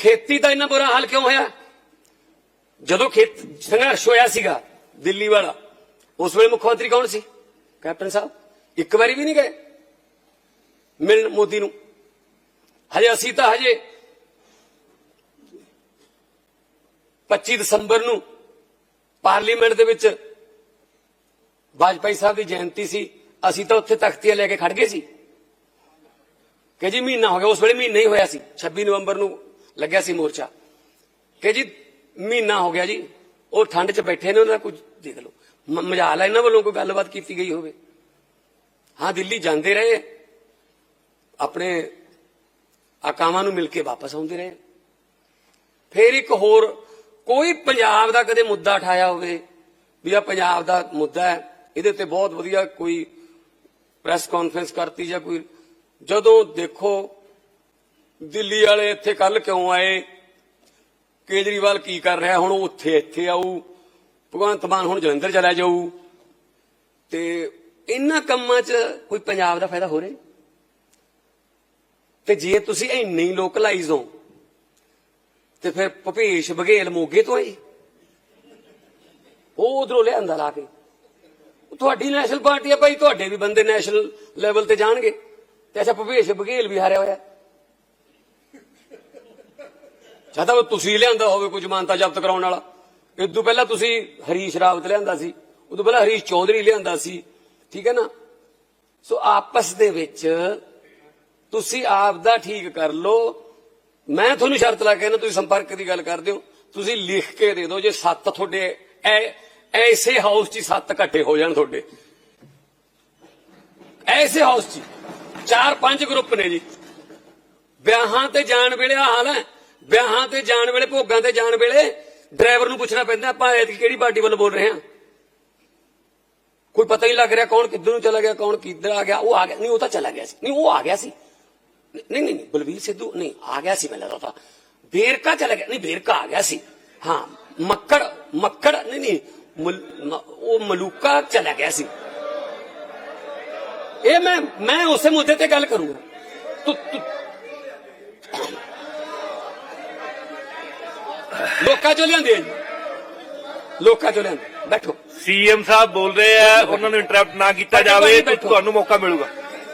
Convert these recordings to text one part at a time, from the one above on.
ਖੇਤੀ ਦਾ ਇੰਨਾ ਬੁਰਾ ਹਾਲ ਕਿਉਂ ਹੋਇਆ? ਜਦੋਂ ਖੇਤ ਸੰਘਰਸ਼ ਹੋਇਆ ਸੀਗਾ, ਦਿੱਲੀ ਵਾਲਾ, ਉਸ ਵੇਲੇ ਮੁੱਖ ਮੰਤਰੀ ਕੌਣ ਸੀ? ਕੈਪਟਨ ਸਾਹਿਬ। ਇੱਕ ਵਾਰੀ ਵੀ ਨਹੀਂ ਗਏ। ਮਿਲਣ ਮੋਦੀ ਨੂੰ। ਹਜੇ ਅਸੀਂ ਤਾਂ ਹਜੇ 25 ਦਸੰਬਰ ਨੂੰ ਪਾਰਲੀਮੈਂਟ ਦੇ ਵਿੱਚ ਵਾਜਪਾਈ ਸਾਹਿਬ ਦੀ ਜਯੰਤੀ ਸੀ। ਅਸੀਂ ਤਾਂ ਉੱਥੇ ਤਖਤੀਆਂ ਲੈ ਕੇ ਖੜ ਗਏ ਸੀ। ਕਿ ਜੀ ਮਹੀਨਾ ਹੋ ਗਿਆ, ਉਸ ਵੇਲੇ ਮਹੀਨਾ ਹੀ ਹੋਇਆ ਸੀ। 26 ਨਵੰਬਰ ਨੂੰ ਲੱਗਿਆ ਸੀ ਮੋਰਚਾ। ਕਿ ਜੀ ਮਹੀਨਾ ਹੋ ਗਿਆ ਜੀ, ਉਹ ਠੰਡ 'ਚ ਬੈਠੇ ਨੇ ਉਹਨਾਂ ਦਾ ਕੁਝ ਦੇਖ ਲਓ। ਮ- ਮਜਾਲ ਹੈ ਇਹਨਾਂ ਵੱਲੋਂ ਕੋਈ ਗੱਲਬਾਤ ਕੀਤੀ ਗਈ ਹੋਵੇ। ਹਾਂ, ਦਿੱਲੀ ਜਾਂਦੇ ਰਹੇ। ਆਪਣੇ ਆਕਾਵਾਂ ਨੂੰ ਮਿਲ ਕੇ ਵਾਪਸ ਆਉਂਦੇ ਰਹੇ। ਫਿਰ ਇੱਕ ਹੋਰ, ਕੋਈ ਪੰਜਾਬ ਦਾ ਕਦੇ ਮੁੱਦਾ ਉਠਾਇਆ ਹੋਵੇ, ਵੀ ਆ ਪੰਜਾਬ ਦਾ ਮੁੱਦਾ ਹੈ, ਇਹਦੇ ਤੇ ਬਹੁਤ ਵਧੀਆ ਕੋਈ ਪ੍ਰੈਸ ਕਾਨਫਰੰਸ ਕਰਤੀ ਜਾਂ ਕੋਈ, ਜਦੋਂ ਦੇਖੋ ਦਿੱਲੀ ਵਾਲੇ ਇੱਥੇ ਕੱਲ ਕਿਉਂ ਆਏ? ਕੇਜਰੀਵਾਲ ਕੀ ਕਰ ਰਿਹਾ? ਹੁਣ ਉਹ ਉੱਥੇ ਇੱਥੇ ਆਊ। ਭਗਵੰਤ ਮਾਨ ਹੁਣ ਜਲੰਧਰ ਚਲਾ ਜਾਊ। ਤੇ ਇਹਨਾਂ ਕੰਮਾਂ 'ਚ ਕੋਈ ਪੰਜਾਬ ਦਾ ਫਾਇਦਾ ਹੋ ਰਿਹਾ? ਤੇ ਜੇ ਤੁਸੀਂ ਇੰਨੇ ਹੀ ਲੋਕਲਾਈਜ਼ ਹੋ, ਤੇ ਫਿਰ ਭਪੇਸ਼ ਬਘੇਲ ਮੋਗੇ ਤੋਂ ਆਏ। ਉਹ ਉਧਰੋਂ ਲਿਆਂਦਾ ਲਾ ਕੇ। ਉਹ ਤੁਹਾਡੀ ਨੈਸ਼ਨਲ ਪਾਰਟੀ ਆ ਭਾਈ, ਤੁਹਾਡੇ ਵੀ ਬੰਦੇ ਨੈਸ਼ਨਲ ਲੈਵਲ ਤੇ ਜਾਣਗੇ। ਤੇ ਅੱਛਾ, ਭਪੇਸ਼ ਬਘੇਲ ਵੀ ਹਾਰਿਆ ਹੋਇਆ। ਚਾਹਤਾ ਉਹ ਤੁਸੀਂ ਲਿਆਂਦਾ ਹੋਵੇ ਕੁਝ ਮਾਨਤਾ ਜ਼ਬਤ ਕਰਾਉਣ ਵਾਲਾ। ਇਸ ਤੋਂ ਪਹਿਲਾਂ ਤੁਸੀਂ ਹਰੀਸ਼ ਰਾਵਤ ਲਿਆਂਦਾ ਸੀ। ਉਦੋਂ ਪਹਿਲਾਂ ਹਰੀਸ਼ ਚੌਧਰੀ ਲਿਆਂਦਾ ਸੀ। ਠੀਕ ਹੈ ਨਾ? ਸੋ ਆਪਸ ਦੇ ਵਿੱਚ ਤੁਸੀਂ ਆਪ ਦਾ ਠੀਕ ਕਰ ਲਓ। ਮੈਂ ਤੁਹਾਨੂੰ ਸ਼ਰਤ ਲਾ ਕੇ ਨਾ ਤੁਸੀਂ ਸੰਪਰਕ ਦੀ ਗੱਲ ਕਰਦੇ ਹੋ। ਤੁਸੀਂ ਲਿਖ ਕੇ ਦੇ ਦਿਓ ਜੇ ਸੱਤ ਤੁਹਾਡੇ ਐਸੇ ਹਾਊਸ 'ਚ ਸੱਤ ਇਕੱਠੇ ਹੋ ਜਾਣ ਤੁਹਾਡੇ। ਐਸੇ ਹਾਊਸ 'ਚ ਚਾਰ ਪੰਜ ਗਰੁੱਪ ਨੇ ਜੀ। ਵਿਆਹਾਂ ਤੇ ਜਾਣ ਵੇਲੇ ਆ ਹਾਲ ਹੈ। ਵਿਆਹਾਂ ਤੇ ਜਾਣ ਵੇਲੇ, ਭੋਗਾਂ ਤੇ ਜਾਣ ਵੇਲੇ ਡਰਾਈਵਰ ਨੂੰ ਪੁੱਛਣਾ ਪੈਂਦਾ, ਆਪਾਂ ਐਤਕੀ ਕਿਹੜੀ ਪਾਰਟੀ ਵੱਲੋਂ ਬੋਲ ਰਹੇ ਹਾਂ? ਕੋਈ ਪਤਾ ਹੀ ਲੱਗ ਰਿਹਾ ਕੌਣ ਕਿੱਧਰ ਨੂੰ ਚਲਾ ਗਿਆ, ਕੌਣ ਕਿੱਧਰ ਆ ਗਿਆ, ਉਹ ਆ ਗਿਆ। ਨਹੀਂ, ਉਹ ਤਾਂ ਚਲਾ ਗਿਆ ਸੀ। ਨਹੀਂ, ਉਹ ਆ ਗਿਆ ਸੀ। ਨਹੀਂ ਨਹੀਂ ਬਲਵੀਰ ਸਿੱਧੂ, ਨਹੀਂ, ਆ ਗਿਆ ਸੀ ਮੈਨੂੰ ਲੱਗਦਾ ਤਾਂ। ਵੇਰਕਾ ਚਲਾ ਗਿਆ। ਨਹੀਂ ਵੇਰਕਾ ਆ ਗਿਆ ਸੀ। ਹਾਂ, ਮੱਕੜ ਮੱਕੜ, ਨਹੀਂ ਨਹੀਂ ਉਹ ਮਲੂਕਾ ਚਲਾ ਗਿਆ ਸੀ। ਇਹ ਮੈਂ ਮੈਂ ਉਸੇ ਮੁੱਦੇ ਤੇ ਗੱਲ ਕਰੂੰਗਾ ਤੂੰ ਤੂੰ ਲੋਕਾਂ ਚੋਂ ਲਿਆਂਦੇ ਆ ਜੀ। ਲੋਕਾਂ ਚੋਂ ਲਿਆਂਦੇ ਬੈਠੋ। ਸੀਐਮ ਸਾਹਿਬ ਬੋਲ ਰਹੇ ਆ ਉਹਨਾਂ ਨੂੰ ਇੰਟਰਰਪਟ ਨਾ ਕੀਤਾ ਜਾਵੇ। ਤੁਹਾਨੂੰ ਮੌਕਾ ਮਿਲੂਗਾ।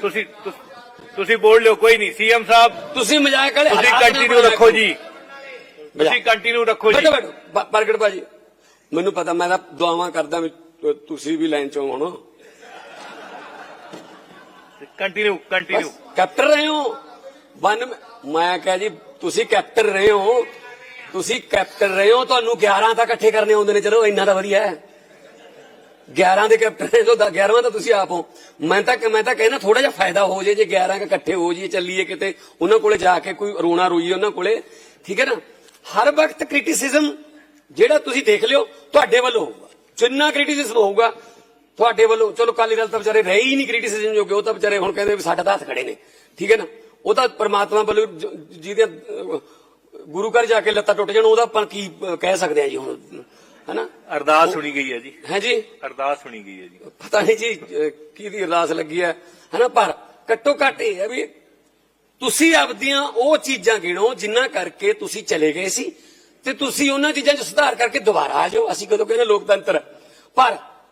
ਤੁਸੀਂ ਤੁਸ- ਬੋਲ ਲਿਓ ਕੋਈ ਨਹੀਂ। ਸੀਐਮ ਸਾਹਿਬ ਤੁਸੀਂ ਮਜ਼ਾਕ ਵਾਲੇ ਤੁਸੀਂ ਕੰਟੀਨਿਊ ਰੱਖੋ। ਜੀ। ਤੁਸੀਂ ਕੰਟੀਨਿਊ ਰੱਖੋ ਜੀ। ਬੈਠੋ ਬੈਠੋ। ਪ੍ਰਗਟ ਭਾਜੀ ਮੈਨੂੰ ਪਤਾ ਮੈਂ ਤਾਂ ਦੁਆਵਾਂ ਕਰਦਾ ਤੁਸੀਂ ਵੀ ਲਾਈਨ ਚੋਂ ਹੋਣਾ ਕੰਟੀਨਿਊ ਕੰਟੀਨਿਊ ਕੈਪਟਨ ਰਹੇ ਹੋ। ਵਨ ਮੈਂ ਕਹਾਂ ਜੀ ਤੁਸੀਂ ਕੈਪਟਨ ਰਹੇ ਹੋ। ਤੁਸੀਂ ਕੈਪਟਨ ਰਹੇ ਹੋ, ਤੁਹਾਨੂੰ 11 ਤਾਂ ਇਕੱਠੇ ਕਰਨੇ ਆਉਂਦੇ ਨੇ। ਚਲੋ, ਇੰਨਾ ਤਾਂ ਵਧੀਆ ਹੈ। 11 ਦੇ ਕੈਪਟਨ ਜੋ 11ਵਾਂ ਤਾਂ ਤੁਸੀਂ ਆਪ ਹੋ। ਮੈਂ ਤਾਂ ਮੈਂ ਤਾਂ ਕਹਿੰਦਾ ਥੋੜਾ ਜਿਹਾ ਫਾਇਦਾ ਹੋ ਜੇ ਜੇ 11 ਇਕੱਠੇ ਹੋ ਜੀ ਚੱਲੀਏ ਕਿਤੇ, ਉਹਨਾਂ ਕੋਲੇ ਜਾ ਕੇ ਕੋਈ ਰੋਣਾ ਰੋਈਏ ਉਹਨਾਂ ਕੋਲੇ। ਠੀਕ ਹੈ ਨਾ? ਹਰ ਵਕਤ ਕ੍ਰਿਟਿਸਿਜ਼ਮ ਜਿਹੜਾ ਤੁਸੀਂ ਦੇਖ ਲਿਓ, ਤੁਹਾਡੇ ਵੱਲੋਂ ਹੋਊਗਾ। ਜਿੰਨਾ ਕ੍ਰਿਟਿਸਿਜ਼ਮ ਹੋਊਗਾ, ਤੁਹਾਡੇ ਵੱਲੋਂ। ਚਲੋ ਕਾਲੀ ਦਲ ਤਾਂ ਵਿਚਾਰੇ ਰਹੇ ਹੀ ਨਹੀਂ ਕ੍ਰਿਟਿਸਿਜ਼ਮ ਜੋਗੇ, ਉਹ ਤਾਂ ਵਿਚਾਰੇ ਹੁਣ ਕਹਿੰਦੇ ਵੀ ਸਾਡੇ ਤਾਂ ਹੱਥ ਖੜੇ ਨੇ। ਠੀਕ ਹੈ ਨਾ? ਉਹ ਤਾਂ ਪ੍ਰਮਾਤਮਾ ਵੱਲੋਂ ਜਿਹਦੇ ਗੁਰੂ ਘਰ ਜਾ ਕੇ ਲੱਤਾਂ ਟੁੱਟ ਜਾਣ ਉਹਦਾ ਆਪਾਂ ਕੀ ਕਹਿ ਸਕਦੇ ਆ ਜੀ ਹੁਣ ਹੈਨਾ? ਅਰਦਾਸ ਸੁਣੀ ਗਈ ਹੈ ਜੀ। ਹੈ ਜੀ? ਅਰਦਾਸ ਸੁਣੀ ਗਈ ਹੈ ਜੀ। ਪਤਾ ਨਹੀਂ ਜੀ ਕਿਹਦੀ ਅਰਦਾਸ ਲੱਗੀ ਹੈ ਹਨਾ? ਪਰ ਘੱਟੋ ਘੱਟ ਇਹ ਹੈ ਵੀ ਤੁਸੀਂ ਆਪਦੀਆਂ ਉਹ ਚੀਜ਼ਾਂ ਗਿਣੋ ਜਿੰਨਾ ਕਰਕੇ ਤੁਸੀਂ ਚਲੇ ਗਏ ਸੀ ਤੇ ਤੁਸੀਂ ਉਹਨਾਂ ਚੀਜ਼ਾਂ 'ਚ ਸੁਧਾਰ ਕਰਕੇ ਦੁਬਾਰਾ ਆ ਜਾਓ। ਅਸੀਂ ਕਦੋਂ ਕਹਿੰਦੇ ਲੋਕਤੰਤਰ। ਪਰ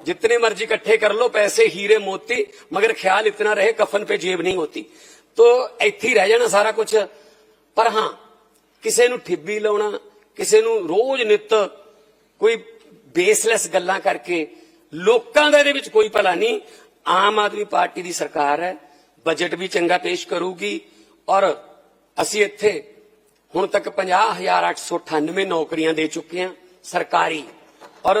जितने मर्जी इकट्ठे कर लो पैसे हीरे मोती मगर ख्याल इतना रहे कफन पे जेब नहीं होती तो ਇੱਥੇ ਹੀ ਰਹਿ ਜਾਣਾ ਸਾਰਾ ਕੁਝ ਪਰ ਹਾਂ ਕਿਸੇ ਨੂੰ ਠਿੱਬੀ ਲਾਉਣਾ ਕਿਸੇ ਨੂੰ ਰੋਜ਼ ਨਿਤ ਕੋਈ ਬੇਸਲੈਸ ਗੱਲਾਂ ਕਰਕੇ ਲੋਕਾਂ ਦਾ ਇਹਦੇ ਵਿੱਚ ਕੋਈ ਭਲਾ ਨਹੀਂ ਆਮ ਆਦਮੀ ਪਾਰਟੀ ਦੀ ਸਰਕਾਰ ਹੈ ਬਜਟ ਵੀ ਚੰਗਾ ਪੇਸ਼ ਕਰੂਗੀ ਔਰ ਅਸੀਂ ਇੱਥੇ ਹੁਣ ਤੱਕ 50898 ਨੌਕਰੀਆਂ ਦੇ ਚੁੱਕੇ ਹਾਂ ਸਰਕਾਰੀ ਔਰ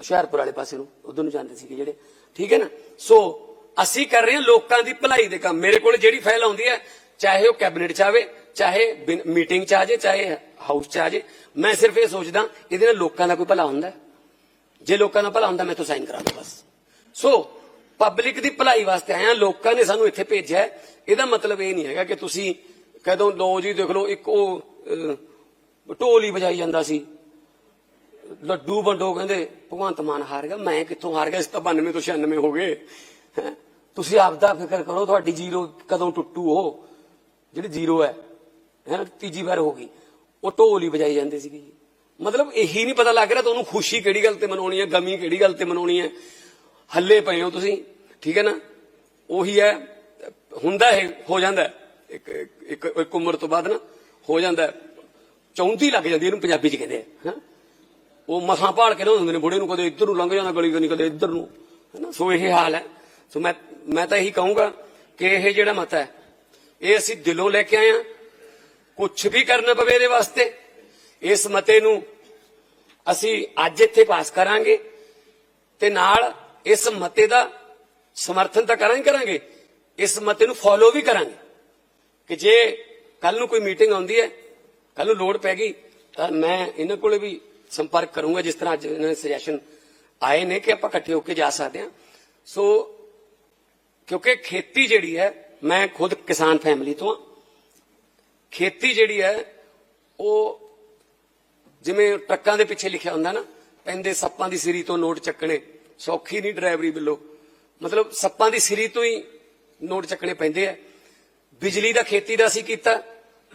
ਹੁਸ਼ਿਆਰਪੁਰ ਵਾਲੇ ਪਾਸੇ ਨੂੰ, ਉਧਰ ਨੂੰ ਜਾਂਦੇ ਸੀਗੇ ਜਿਹੜੇ। ਠੀਕ ਹੈ ਨਾ? ਸੋ ਅਸੀਂ ਕਰ ਰਹੇ ਹਾਂ ਲੋਕਾਂ ਦੀ ਭਲਾਈ ਦੇ ਕੰਮ। ਮੇਰੇ ਕੋਲ ਜਿਹੜੀ ਫਾਈਲ ਆਉਂਦੀ ਹੈ, ਚਾਹੇ ਉਹ ਕੈਬਨਿਟ ਚ ਆਵੇ, ਚਾਹੇ ਮੀਟਿੰਗ ਚ ਆ ਜਾਏ, ਚਾਹੇ ਹਾਊਸ ਚ ਆ ਜਾਏ, ਮੈਂ ਸਿਰਫ ਇਹ ਸੋਚਦਾ, ਇਹਦੇ ਨਾਲ ਲੋਕਾਂ ਦਾ ਕੋਈ ਭਲਾ ਹੁੰਦਾ ਜੇ ਲੋਕਾਂ ਦਾ ਭਲਾ ਹੁੰਦਾ, ਮੈਂ ਤਾਂ ਸਾਈਨ ਕਰਾ ਦਾਂ ਬਸ। ਸੋ ਪਬਲਿਕ ਦੀ ਭਲਾਈ ਵਾਸਤੇ ਆਇਆ ਲੋਕਾਂ ਨੇ ਸਾਨੂੰ ਇੱਥੇ ਭੇਜਿਆ ਇਹਦਾ ਮਤਲਬ ਇਹ ਨਹੀਂ ਹੈਗਾ ਕਿ ਤੁਸੀਂ ਕਦੋਂ ਲੋ ਜੀ, ਦੇਖ ਲਓ, ਇੱਕ ਉਹ ਢੋਲ ਹੀ ਵਜਾਈ ਜਾਂਦਾ ਸੀ। ਲੱਡੂ ਵੰਡੋ, ਕਹਿੰਦੇ, ਭਗਵੰਤ ਮਾਨ ਹਾਰ ਗਿਆ, ਮੈਂ ਕਿੱਥੋਂ ਹਾਰ ਗਿਆ? ਇਸ ਤਾਂ 92 ਤੋਂ 96 ਹੋ ਗਏ। ਹੈਂ। ਤੁਸੀਂ ਆਪਦਾ ਫਿਕਰ ਕਰੋ, ਤੁਹਾਡੀ ਜ਼ੀਰੋ ਕਦੋਂ ਟੁੱਟੂ ਉਹ? ਜਿਹੜੀ ਜ਼ੀਰੋ ਹੈ ਹੈ? ਤੀਜੀ ਵਾਰ ਹੋ ਗਈ। ਉਹ ਢੋਲ ਹੀ ਵਜਾਈ ਜਾਂਦੇ ਸੀਗੇ ਜੀ। ਮਤਲਬ ਇਹੀ ਨਹੀਂ ਪਤਾ ਲੱਗ ਰਿਹਾ ਤੁਹਾਨੂੰ ਖੁਸ਼ੀ ਕਿਹੜੀ ਗੱਲ ਤੇ ਮਨਾਉਣੀ ਹੈ, ਗਮੀ ਕਿਹੜੀ ਗੱਲ ਤੇ ਮਨਾਉਣੀ ਹੈ। ਹੱਲੇ ਪਏ ਹੋ ਤੁਸੀਂ, ਠੀਕ ਹੈ ਨਾ? ਉਹੀ ਹੈ, ਹੁੰਦਾ ਇਹ, ਹੋ ਜਾਂਦਾ ਇੱਕ ਇੱਕ ਇੱਕ ਉਮਰ ਤੋਂ ਬਾਅਦ ਨਾ, ਹੋ ਜਾਂਦਾ ਹੈ। ਚੌਂਦੀ ਲੱਗ ਜਾਂਦੀ ਇਹਨੂੰ ਪੰਜਾਬੀ ਚ ਕਹਿੰਦੇ ਆ, ਹਾਂ? ਉਹ ਮਸਾਂ ਭਾਲ ਕੇ ਲਿਆਉਂਦੇ ਨੇ, ਬੁੜੇ ਨੂੰ ਕਦੇ ਇੱਧਰ ਨੂੰ ਲੰਘ ਜਾਂਦਾ ਗਲੀ ਕਦੇ ਕਦੇ ਇੱਧਰ ਨੂੰ, ਹੈਨਾ? ਸੋ ਇਹ ਹਾਲ ਹੈ। ਸੋ ਮੈਂ ਮੈਂ ਤਾਂ ਇਹੀ ਕਹੂੰਗਾ ਕਿ ਇਹ ਜਿਹੜਾ ਮਤ ਹੈ, ਇਹ ਅਸੀਂ ਦਿਲੋਂ ਲੈ ਕੇ ਆਏ ਹਾਂ। ਕੁਝ ਵੀ ਕਰਨਾ ਪਵੇ ਇਹਦੇ ਵਾਸਤੇ, ਇਸ ਮਤੇ ਨੂੰ ਅਸੀਂ ਅੱਜ ਇੱਥੇ ਪਾਸ ਕਰਾਂਗੇ ਤੇ ਨਾਲ ਇਸ ਮਤੇ ਦਾ ਸਮਰਥਨ ਤਾਂ ਕਰਾਂਗੇ ਕਰਾਂਗੇ, ਇਸ ਮਤੇ ਨੂੰ ਫੋਲੋ ਵੀ ਕਰਾਂਗੇ। ਕਿ ਜੇ ਕੱਲ ਨੂੰ ਕੋਈ ਮੀਟਿੰਗ ਆਉਂਦੀ ਹੈ ਕੱਲ ਨੂੰ ਲੋੜ ਪੈ ਗਈ, ਤਾਂ ਮੈਂ ਇਹਨਾਂ ਕੋਲੇ ਵੀ ਸੰਪਰਕ ਕਰੂੰਗਾ ਜਿਸ ਤਰ੍ਹਾਂ ਅੱਜ ਇਹਨਾਂ ਦੇ ਸੁਜੈਸ਼ਨ ਆਏ ਨੇ ਕਿ ਆਪਾਂ ਇਕੱਠੇ ਹੋ ਕੇ ਜਾ ਸਕਦੇ ਹਾਂ। ਸੋ ਕਿਉਂਕਿ ਖੇਤੀ ਜਿਹੜੀ ਹੈ, ਮੈਂ ਖੁਦ ਕਿਸਾਨ ਫੈਮਿਲੀ ਤੋਂ ਹਾਂ। ਖੇਤੀ ਜਿਹੜੀ ਹੈ, ਉਹ ਜਿਵੇਂ ਟਰੱਕਾਂ ਦੇ ਪਿੱਛੇ ਲਿਖਿਆ ਹੁੰਦਾ ਨਾ, ਪੈਂਦੇ ਸੱਪਾਂ ਦੀ ਸਿਰੀ ਤੋਂ ਨੋਟ ਚੱਕਣੇ, ਸੌਖੀ ਨਹੀਂ ਡਰਾਈਵਰੀ ਬਿੱਲੋ। ਮਤਲਬ ਸੱਪਾਂ ਦੀ ਸਿਰੀ ਤੋਂ ਹੀ ਨੋਟ ਚੱਕਣੇ ਪੈਂਦੇ ਆ। ਬਿਜਲੀ ਦਾ ਖੇਤੀ ਦਾ ਅਸੀਂ ਕੀਤਾ,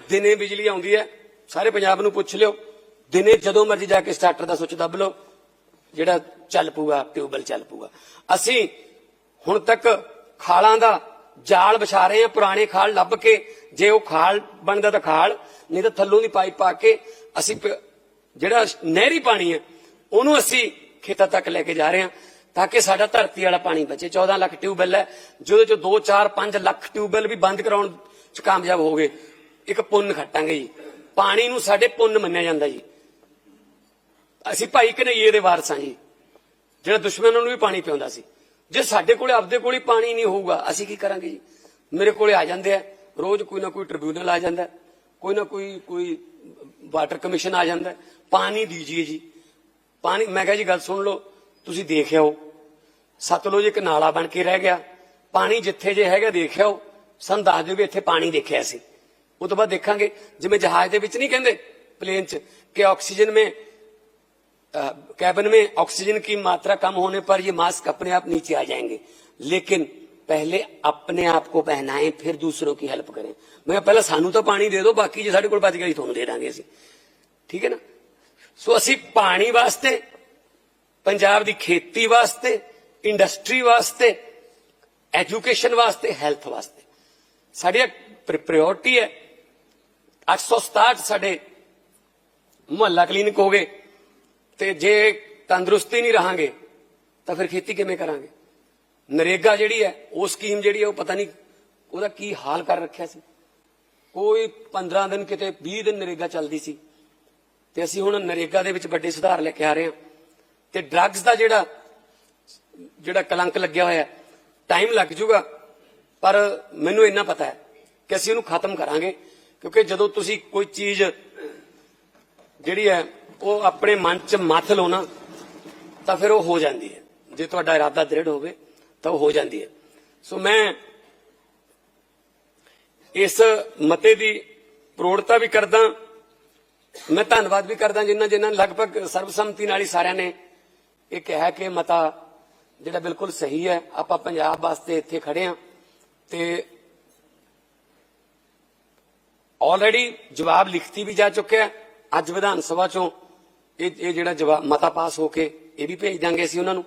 ਦਿਨੇ ਬਿਜਲੀ ਆਉਂਦੀ ਹੈ, ਸਾਰੇ ਪੰਜਾਬ ਨੂੰ ਪੁੱਛ ਲਿਓ। ਦਿਨੇ ਜਦੋਂ ਮਰਜ਼ੀ ਜਾ ਕੇ ਸਟਾਰਟਰ ਦਾ ਸੁੱਚ ਦੱਬ ਲਓ, ਜਿਹੜਾ ਚੱਲ ਪੂਗਾ ਟਿਊਬਲ ਚੱਲ ਪੂਗਾ ਅਸੀਂ ਹੁਣ ਤੱਕ ਖਾਲਾਂ ਦਾ ਜਾਲ ਵਿਛਾ ਰਹੇ ਹਾਂ, ਪੁਰਾਣੇ ਖਾਲ ਲੱਭ ਕੇ, ਜੇ ਉਹ ਖਾਲ ਬਣਦਾ ਤਾਂ ਖਾਲ, ਨਹੀਂ ਤਾਂ ਥੱਲੋਂ ਦੀ ਪਾਈਪ ਪਾ ਕੇ ਅਸੀਂ ਜਿਹੜਾ ਨਹਿਰੀ ਪਾਣੀ ਹੈ, ਉਹਨੂੰ ਅਸੀਂ ਖੇਤਾਂ ਤੱਕ ਲੈ ਕੇ ਜਾ ਰਹੇ ਹਾਂ, ਤਾਂ ਕਿ ਸਾਡਾ ਧਰਤੀ ਵਾਲਾ ਪਾਣੀ ਬਚੇ। 14 ਲੱਖ ਟਿਊਬਵੈਲ ਹੈ ਜਿਹਦੇ ਚੋਂ 2 4 5 ਲੱਖ ਟਿਊਬਵੈਲ ਵੀ ਬੰਦ ਕਰਾਉਣ ਚ ਕਾਮਯਾਬ ਹੋ ਗਏ, ਇੱਕ ਪੁੰਨ ਖੱਟਾਂਗੇ ਜੀ। ਪਾਣੀ ਨੂੰ ਸਾਡੇ ਪੁੰਨ ਮੰਨਿਆ ਜਾਂਦਾ ਜੀ। ਅਸੀਂ ਭਾਈ ਕਨਈਏ ਦੇ ਵਾਰਸ ਹਾਂ ਜੀ। ਜਿਹੜਾ ਦੁਸ਼ਮਣਾਂ ਨੂੰ ਵੀ ਪਾਣੀ ਪਿਆਉਂਦਾ ਸੀ। ਜੇ ਸਾਡੇ ਕੋਲੇ ਆਪਦੇ ਕੋਲੇ ਪਾਣੀ ਨਹੀਂ ਹੋਊਗਾ ਅਸੀਂ ਕੀ ਕਰਾਂਗੇ ਜੀ? ਮੇਰੇ ਕੋਲੇ ਆ ਜਾਂਦੇ ਆ। ਰੋਜ਼ ਕੋਈ ਨਾ ਕੋਈ ਟ੍ਰਿਬਿਊਨਲ ਆ ਜਾਂਦਾ। ਕੋਈ ਨਾ ਕੋਈ ਕੋਈ ਵਾਟਰ ਕਮਿਸ਼ਨ ਆ ਜਾਂਦਾ। ਹੈ, ਪਾਣੀ ਦੀਜੀਏ ਜੀ। ਪਾਣੀ ਮੈਂ ਕਿਹਾ ਜੀ ਗੱਲ ਸੁਣ ਲਓ। ਤੁਸੀਂ ਦੇਖਿਆ ਹੋ। ਸਤਲੁਜ ਇੱਕ ਨਾਲਾ ਬਣ ਕੇ ਰਹਿ ਗਿਆ। ਪਾਣੀ ਜਿੱਥੇ ਜੇ ਹੈਗਾ ਦੇਖਿਆ ਹੋ। ਸਾਨੂੰ ਦੱਸ ਦਿਓ ਵੀ ਇੱਥੇ ਪਾਣੀ ਦੇਖਿਆ ਸੀ। ਉਹ ਤੋਂ ਬਾਅਦ ਦੇਖਾਂਗੇ। ਜਿਵੇਂ ਜਹਾਜ਼ ਦੇ ਵਿੱਚ ਨਹੀਂ ਕਹਿੰਦੇ ਪਲੇਨ 'ਚ ਕਿ ਆਕਸੀਜਨ में कैबिन में ऑक्सीजन की मात्रा कम होने पर ये मास्क अपने आप नीचे आ जाएंगे लेकिन पहले अपने आप को पहनाएं फिर दूसरों की हेल्प करें मैं पहले सानू तो पानी दे दो बाकी जे ਸਾਡੇ ਕੋਲ ਬਚ ਗਿਆ ਜੀ ਤੁਹਾਨੂੰ ਦੇ ਦਾਂਗੇ ਅਸੀਂ ਠੀਕ ਹੈ ਨਾ ਸੋ ਅਸੀਂ ਪਾਣੀ ਵਾਸਤੇ ਪੰਜਾਬ ਦੀ ਖੇਤੀ ਵਾਸਤੇ ਇੰਡਸਟਰੀ ਵਾਸਤੇ ਐਜੂਕੇਸ਼ਨ ਵਾਸਤੇ ਹੈਲਥ ਵਾਸਤੇ ਸਾਡੀ ਪ੍ਰਾਇੋਰਟੀ ਹੈ 867 ਸਾਡੇ ਮੁਹੱਲਾ ਕਲੀਨਿਕ ਹੋ ਗਏ ਤੇ ਜੇ ਤੰਦਰੁਸਤੀ ਨਹੀਂ ਰਹਾਂਗੇ, ਤਾਂ ਫਿਰ ਖੇਤੀ ਕਿਵੇਂ ਕਰਾਂਗੇ? ਨਰੇਗਾ ਜਿਹੜੀ ਹੈ, ਉਹ ਸਕੀਮ ਜਿਹੜੀ ਹੈ, ਉਹ ਪਤਾ ਨਹੀਂ ਉਹਦਾ ਕੀ ਹਾਲ ਕਰ ਰੱਖਿਆ ਸੀ। ਕੋਈ 15 ਦਿਨ ਕਿਤੇ 20 ਦਿਨ ਨਰੇਗਾ ਚੱਲਦੀ ਸੀ। ਤੇ ਅਸੀਂ ਹੁਣ ਨਰੇਗਾ ਦੇ ਵਿੱਚ ਵੱਡੇ ਸੁਧਾਰ ਲੈ ਕੇ ਆ ਰਹੇ ਹਾਂ। ਤੇ ਡਰੱਗਸ ਦਾ ਜਿਹੜਾ ਜਿਹੜਾ ਕਲੰਕ ਲੱਗਿਆ ਹੋਇਆ ਟਾਈਮ ਲੱਗ ਜੂਗਾ। ਪਰ ਮੈਨੂੰ ਇੰਨਾ ਪਤਾ ਹੈ ਕਿ ਅਸੀਂ ਉਹਨੂੰ ਖਤਮ ਕਰਾਂਗੇ। ਕਿਉਂਕਿ ਜਦੋਂ ਤੁਸੀਂ ਕੋਈ ਚੀਜ਼ ਜਿਹੜੀ ਹੈ ਉਹ ਆਪਣੇ ਮਨ 'ਚ ਮੱਥ ਲਓ ਨਾ ਤਾਂ ਫਿਰ ਉਹ ਹੋ ਜਾਂਦੀ ਹੈ। ਜੇ ਤੁਹਾਡਾ ਇਰਾਦਾ ਦ੍ਰਿੜ ਹੋਵੇ, ਤਾਂ ਉਹ ਹੋ ਜਾਂਦੀ ਹੈ। ਸੋ ਮੈਂ ਇਸ ਮਤੇ ਦੀ ਪ੍ਰੋੜਤਾ ਵੀ ਕਰਦਾ, ਮੈਂ ਧੰਨਵਾਦ ਵੀ ਕਰਦਾ ਜਿਨ੍ਹਾਂ ਜਿਨ੍ਹਾਂ ਲਗਭਗ ਸਰਬਸੰਮਤੀ ਨਾਲ ਹੀ ਸਾਰਿਆਂ ਨੇ ਇਹ ਕਿਹਾ ਕਿ ਮਤਾ ਜਿਹੜਾ ਬਿਲਕੁਲ ਸਹੀ ਹੈ। ਆਪਾਂ ਪੰਜਾਬ ਵਾਸਤੇ ਇੱਥੇ ਖੜੇ ਹਾਂ ਤੇ ਆਲਰੇਡੀ ਜਵਾਬ ਲਿਖਤੀ ਵੀ ਜਾ ਚੁੱਕਿਆ। ਅੱਜ ਵਿਧਾਨ ਸਭਾ ਚੋਂ ਇਹ ਇਹ ਜਿਹੜਾ ਜਵਾਬ ਮਤਾ ਪਾਸ ਹੋ ਕੇ ਇਹ ਵੀ ਭੇਜ ਦਾਂਗੇ ਅਸੀਂ ਉਹਨਾਂ ਨੂੰ।